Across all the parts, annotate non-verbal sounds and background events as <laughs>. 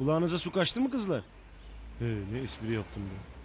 Kulağınıza su kaçtı mı kızlar? He, ne espri yaptım ben.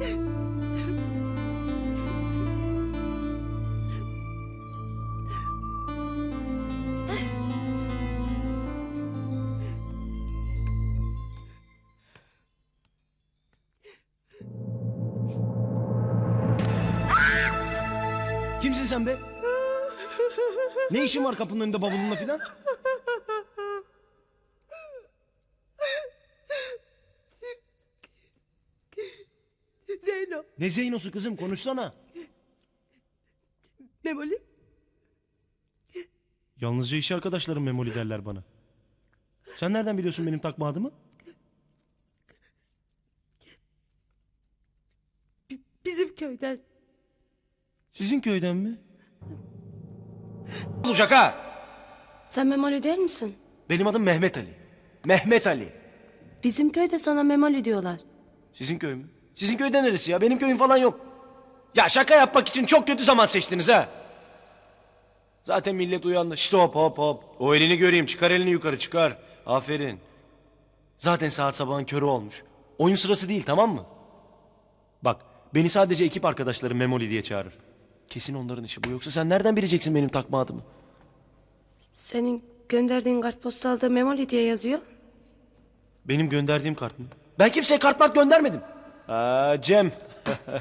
Kimsin sen be? Ne işin var kapının önünde bavulunla filan? Ne Zeyno'su kızım konuşsana. Memoli, Yalnızca iş arkadaşlarım memoli derler bana. Sen nereden biliyorsun benim takma adımı? bizim köyden. Sizin köyden mi? Olacak ha. Sen Memoli değil misin? Benim adım Mehmet Ali. Mehmet Ali. Bizim köyde sana Memoli diyorlar. Sizin köy mü? Sizin köyde neresi ya? Benim köyüm falan yok. Ya şaka yapmak için çok kötü zaman seçtiniz ha. Zaten millet uyandı. Şşt hop hop hop. O elini göreyim. Çıkar elini yukarı çıkar. Aferin. Zaten saat sabahın körü olmuş. Oyun sırası değil tamam mı? Bak beni sadece ekip arkadaşlarım Memoli diye çağırır. Kesin onların işi bu. Yoksa sen nereden bileceksin benim takma adımı? Senin gönderdiğin kartpostalda Memoli diye yazıyor. Benim gönderdiğim kart mı? Ben kimseye kart mart göndermedim. Aa Cem.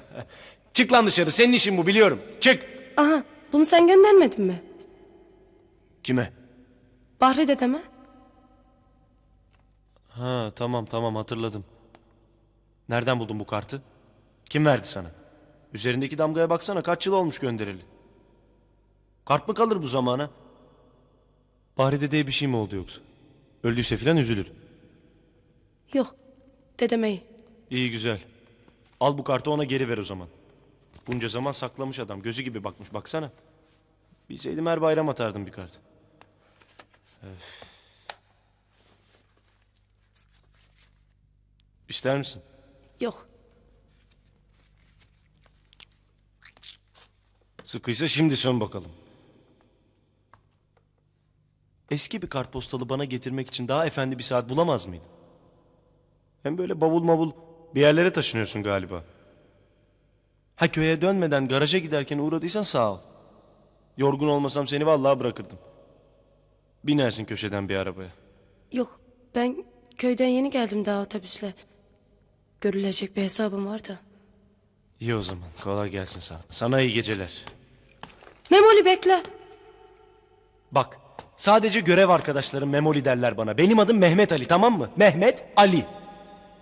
<laughs> Çık lan dışarı. Senin işin bu biliyorum. Çık. Aha bunu sen göndermedin mi? Kime? Bahri dedeme. Ha tamam tamam hatırladım. Nereden buldun bu kartı? Kim verdi sana? Üzerindeki damgaya baksana kaç yıl olmuş göndereli. Kart mı kalır bu zamana? Bahri dedeye bir şey mi oldu yoksa? Öldüyse filan üzülür. Yok dedeme iyi. İyi güzel. Al bu kartı ona geri ver o zaman. Bunca zaman saklamış adam. Gözü gibi bakmış baksana. Bilseydim her bayram atardım bir kart. Öf. İster misin? Yok Sıkıysa şimdi sön bakalım. Eski bir kartpostalı bana getirmek için daha efendi bir saat bulamaz mıydın? Hem böyle bavul mavul bir yerlere taşınıyorsun galiba. Ha köye dönmeden garaja giderken uğradıysan sağ ol. Yorgun olmasam seni vallahi bırakırdım. Binersin köşeden bir arabaya. yok ben köyden yeni geldim daha otobüsle. Görülecek bir hesabım var da. İyi o zaman. Kolay gelsin sana. Sana iyi geceler. Memoli bekle. Bak sadece görev arkadaşlarım Memoli derler bana. Benim adım Mehmet Ali tamam mı? Mehmet Ali.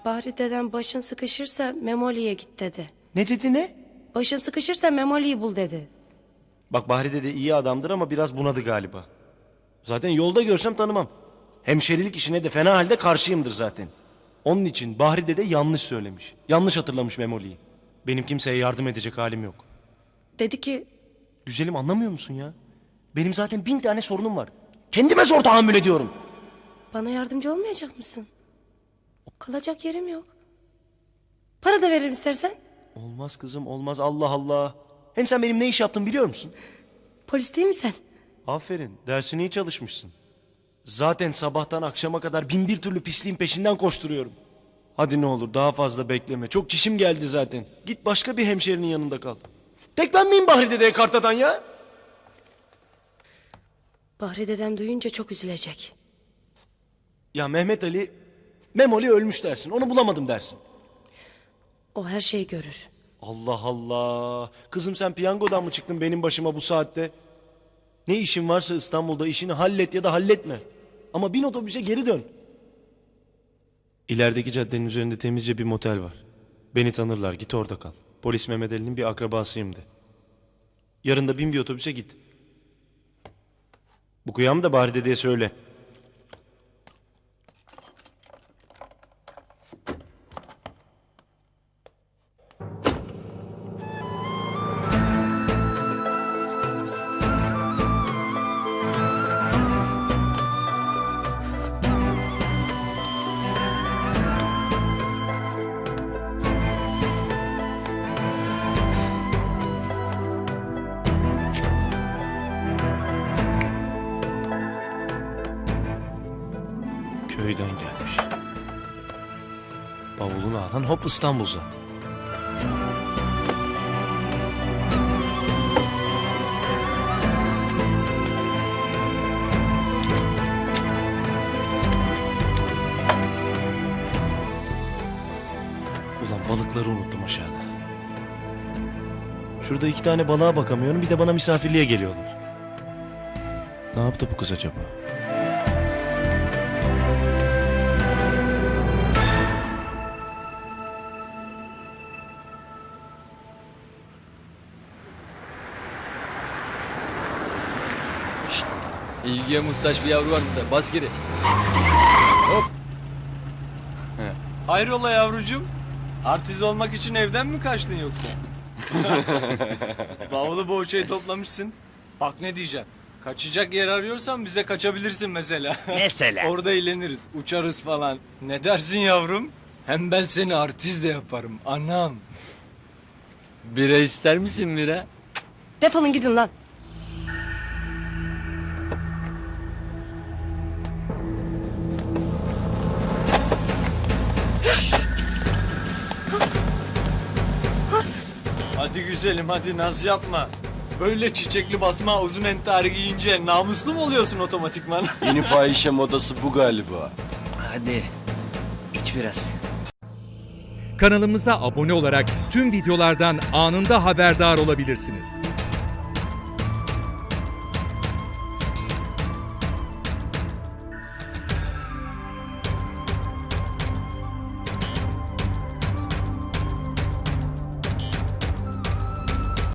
Bahri dedem başın sıkışırsa Memoli'ye git dedi. Ne dedi ne? Başın sıkışırsa Memoli'yi bul dedi. Bak Bahri dede iyi adamdır ama biraz bunadı galiba. Zaten yolda görsem tanımam. Hemşerilik işine de fena halde karşıyımdır zaten. Onun için Bahri dede yanlış söylemiş. Yanlış hatırlamış Memoli'yi. Benim kimseye yardım edecek halim yok. Dedi ki Güzelim anlamıyor musun ya? Benim zaten bin tane sorunum var. Kendime zor tahammül ediyorum. bana yardımcı olmayacak mısın? Kalacak yerim yok. Para da veririm istersen. Olmaz kızım olmaz Allah Allah. Hem sen benim ne iş yaptım biliyor musun? Polis değil mi sen? Aferin dersini iyi çalışmışsın. Zaten sabahtan akşama kadar bin bir türlü pisliğin peşinden koşturuyorum. Hadi ne olur daha fazla bekleme. Çok çişim geldi zaten. Git başka bir hemşerinin yanında kal. Tek ben miyim Bahri dedeye kart atan ya? Bahri dedem duyunca çok üzülecek. Ya Mehmet Ali, Memoli ölmüş dersin. Onu bulamadım dersin. O her şeyi görür. Allah Allah. Kızım sen piyangodan mı çıktın benim başıma bu saatte? Ne işin varsa İstanbul'da işini hallet ya da halletme. Ama bin otobüse geri dön. İlerideki caddenin üzerinde temizce bir motel var. Beni tanırlar git orada kal. Polis Mehmet Ali'nin bir akrabasıyım de. Yarın da bin bir otobüse git. Bu kıyam da bari dedeye söyle. Köyden gelmiş. Bavulunu alan hop İstanbul zaten. Ulan balıkları unuttum aşağıda. Şurada iki tane balığa bakamıyorum bir de bana misafirliğe geliyorlar. Ne yaptı bu kız acaba? İlgiye muhtaç bir yavru var burada. Bas geri. Hop. <laughs> Hayrola yavrucuğum? Artiz olmak için evden mi kaçtın yoksa? <laughs> Bavulu boğuşayı toplamışsın. Bak ne diyeceğim. Kaçacak yer arıyorsan bize kaçabilirsin mesela. Mesela. <laughs> Orada eğleniriz, uçarız falan. Ne dersin yavrum? Hem ben seni artist de yaparım anam. Bira ister misin bira? Defolun gidin lan. Hadi güzelim hadi naz yapma. Böyle çiçekli basma uzun entari giyince namuslu mu oluyorsun otomatikman? <laughs> Yeni fahişe modası bu galiba. Hadi. İç biraz. Kanalımıza abone olarak tüm videolardan anında haberdar olabilirsiniz.